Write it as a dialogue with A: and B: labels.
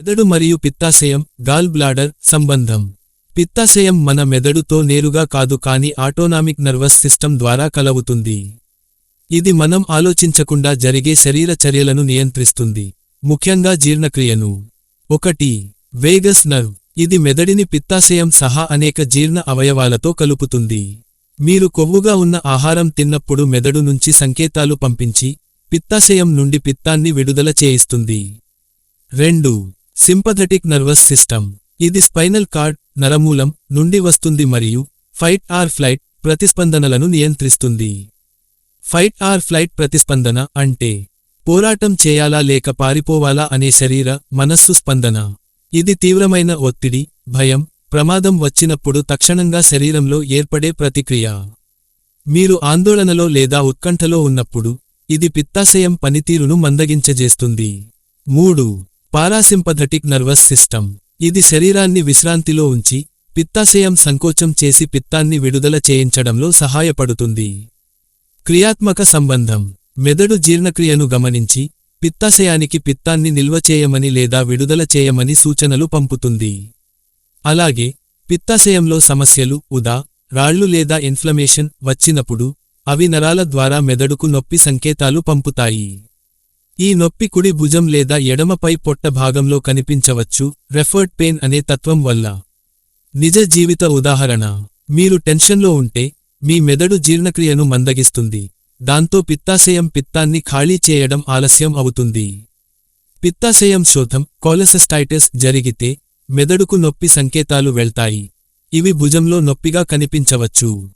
A: మెదడు మరియు పిత్తాశయం gall bladder సంబంధం. పిత్తాశయం మన మెదడుతో నేరుగా కాదు కాని ఆటోనామిక్ నర్వస్ సిస్టమ్ ద్వారా కలవుతుంది. ఇది మనం ఆలోచించకుండా జరిగే శరీర చర్యలను నియంత్రిస్తుంది. ముఖ్యంగా జీర్ణక్రియను. ఒకటి వేగస్ నర్వ్. ఇది మెదడిని పిత్తాశయం సహా అనేక జీర్ణ అవయవాలతో కలుపుతుంది. మీరు కొవ్వుగా ఉన్న ఆహారం తిన్నప్పుడు మెదడు నుంచి సంకేతాలు పంపించి పిత్తాశయం నుండి పిత్తాన్ని విడుదల చేయిస్తుంది. రెండు సింపథెటిక్ నర్వస్ సిస్టమ్. ఇది స్పైనల్ కార్డ్ నరమూలం నుండి వస్తుంది మరియు ఫైట్ ఆర్ ఫ్లైట్ ప్రతిస్పందనలను నియంత్రిస్తుంది. ఫైట్ ఆర్ ఫ్లైట్ ప్రతిస్పందన అంటే పోరాటం చేయాలా లేక పారిపోవాలా అనే శరీర మనస్సు స్పందన. ఇది తీవ్రమైన ఒత్తిడి భయం ప్రమాదం వచ్చినప్పుడు తక్షణంగా శరీరంలో ఏర్పడే ప్రతిక్రియ. మీరు ఆందోళనలో లేదా ఉత్కంఠలో ఉన్నప్పుడు ఇది పిత్తాశయం పనితీరును మందగించజేస్తుంది. మూడు పారాసింపథటిక్ నర్వస్ సిస్టమ్. ఇది శరీరాన్ని విశ్రాంతిలో ఉంచి పిత్తాశయం సంకోచం చేసి పిత్తాన్ని విడుదల చేయించడంలో సహాయపడుతుంది. క్రియాత్మక సంబంధం. మెదడు జీర్ణక్రియను గమనించి పిత్తాశయానికి పిత్తాన్ని నిల్వ చేయమని లేదా విడుదల చేయమని సూచనలు పంపుతుంది. అలాగే పిత్తాశయంలో సమస్యలు ఉదా రాళ్ళు లేదా ఇన్ఫ్లమేషన్ వచ్చినప్పుడు అవి నరాల ద్వారా మెదడుకు నొప్పి సంకేతాలు పంపుతాయి. ఈ నొప్పి కుడి భుజం లేదా ఎడమపై పొట్ట భాగంలో కనిపించవచ్చు. రెఫర్డ్ పెయిన్ అనే తత్వం వల్ల. నిజ జీవిత ఉదాహరణ. మీరు టెన్షన్లో ఉంటే మీ మెదడు జీర్ణక్రియను మందగిస్తుంది. దాంతో పిత్తాశయం పిత్తాన్ని ఖాళీ చేయడం ఆలస్యం అవుతుంది. పిత్తాశయం శోథం కోలెసిస్టైటిస్ జరిగితే మెదడుకు నొప్పి సంకేతాలు వెళ్తాయి. ఇవి భుజంలో నొప్పిగా కనిపించవచ్చు.